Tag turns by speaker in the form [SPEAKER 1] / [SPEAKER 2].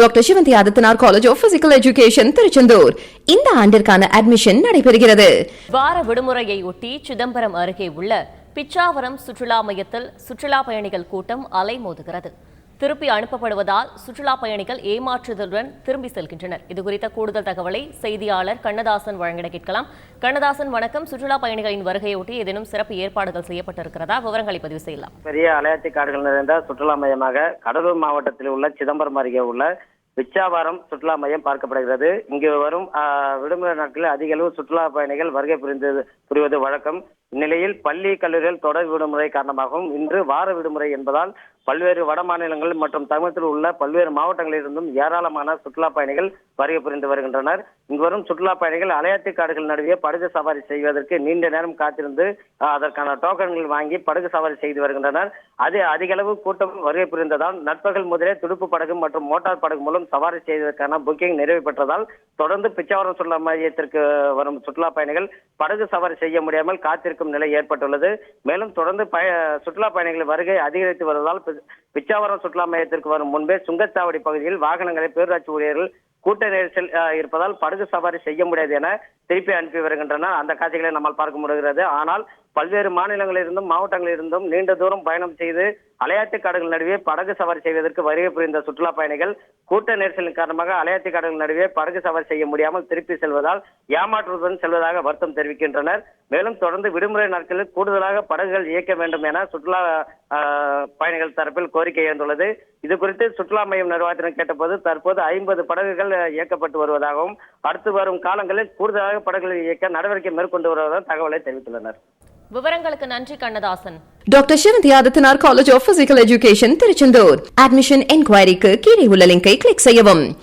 [SPEAKER 1] Doctor Sivanthi Adithanar college of physical education Tiruchendur இந்த ஆண்டிற்கான admission நடைபெறுகிறது.
[SPEAKER 2] வார விடுமுறையை ஒட்டி சிதம்பரம் அருகே உள்ள பிச்சாவரம் சுற்றுலா மையத்தில் சுற்றுலா பயணிகள் கூட்டம் அலைமோதுகிறது. திருப்பி அனுப்பப்படுவதால் சுற்றுலா பயணிகள் ஏமாற்றுதலுடன் திரும்பி செல்கின்றனர். இது குறித்த கூடுதல் தகவலை செய்தியாளர் கண்ணதாசன் வழங்கிட கேட்கலாம். கண்ணதாசன் வணக்கம். சுற்றுலா பயணிகளின் வருகையொட்டி ஏதேனும் சிறப்பு ஏற்பாடுகள் செய்யப்பட்டிருக்கிறதா? விவரங்களை பதிவு செய்யலாம்.
[SPEAKER 3] பெரிய அலையாத்தி காடுகள் நிறைந்த சுற்றுலா மையமாக கடலூர் மாவட்டத்தில் உள்ள சிதம்பரம் அருகே உள்ள விச்சாவாரம் சுற்றுலா மையம் பார்க்கப்படுகிறது. இங்கு வரும் ஆஹ், விடுமுறை நாட்களில் அதிக அளவு சுற்றுலா பயணிகள் வருகை புரிந்து புரிவது வழக்கம். இந்நிலையில் பள்ளி கல்லூரிகள் தொடர் விடுமுறை காரணமாகவும் இன்று வார விடுமுறை என்பதால் பல்வேறு வட மாநிலங்கள் மற்றும் தமிழகத்தில் உள்ள பல்வேறு மாவட்டங்களிலிருந்தும் ஏராளமான சுற்றுலா பயணிகள் வருகை புரிந்து வருகின்றனர். இங்கு வரும் சுற்றுலா பயணிகள் அலையாத்தி காடுகள் நடுவே படகு சவாரி செய்வதற்கு நீண்ட நேரம் காத்திருந்து அதற்கான டோக்கன்கள் வாங்கி படகு சவாரி செய்து வருகின்றனர். அது அதிக அளவு கூட்டம் வருகை புரிந்ததால் நட்பகல் முதலே துடுப்பு படகு மற்றும் மோட்டார் படகு மூலம் சவாரி செய்வதற்கான புக்கிங் நிறைவு பெற்றதால் தொடர்ந்து பிச்சாவரம் சுற்றுலா மையத்திற்கு வரும் சுற்றுலா பயணிகள் படகு சவாரி செய்ய முடியாமல் இருக்கும் நிலை ஏற்பட்டுள்ளது. மேலும் தொடர்ந்து பய சுற்றுலா பயணிகள் வருகை அதிகரித்து வருவதால் பிச்சாவரம் சுற்றுலா மையத்திற்கு வரும் முன்பே சுங்கச்சாவடி பகுதியில் வாகனங்களை பேரூராட்சி ஊழியர்கள் கூட்ட நெரிசல் இருப்பதால் படகு சவாரி செய்ய முடியாது என திருப்பி அனுப்பி வருகின்றன. அந்த காட்சிகளை நம்மால் பார்க்க முடிகிறது. ஆனால் பல்வேறு மாநிலங்களிலிருந்தும் மாவட்டங்களிலிருந்தும் நீண்ட தூரம் பயணம் செய்து அலையாட்டு காடுகள் நடுவே படகு சவாரி செய்வதற்கு வருகை புரிந்த சுற்றுலா பயணிகள் கூட்ட நெரிசலின் காரணமாக அலையாட்டு காடுகள் நடுவே படகு சவாரி செய்ய முடியாமல் திருப்பி செல்வதால் ஏமாற்றுடன் செல்வதாக வருத்தம் தெரிவிக்கின்றனர். மேலும் தொடர்ந்து விடுமுறை நாட்களில் கூடுதலாக படகுகள் இயக்க வேண்டும் என சுற்றுலா ஆஹ், பயணிகள் தரப்பில் கோரிக்கை எழுந்துள்ளது. இது குறித்து சுற்றுலா மையம் நிர்வாகத்தினர் கேட்டபோது தற்போது ஐம்பது படகுகள் இயக்கப்பட்டு வருவதாகவும் அடுத்து வரும் காலங்களில் கூடுதலாக படகுகளை இயக்க நடவடிக்கை மேற்கொண்டு வருவதாக தகவலை தெரிவித்துள்ளனர்.
[SPEAKER 2] விவரங்களுக்கு நன்றி Kannadasan.
[SPEAKER 1] Doctor Sivanthi Adithanar college of physical education Tiruchendur. Admission என்கொயரிக்கு கீழே உள்ள லிங்கை கிளிக் செய்யவும்.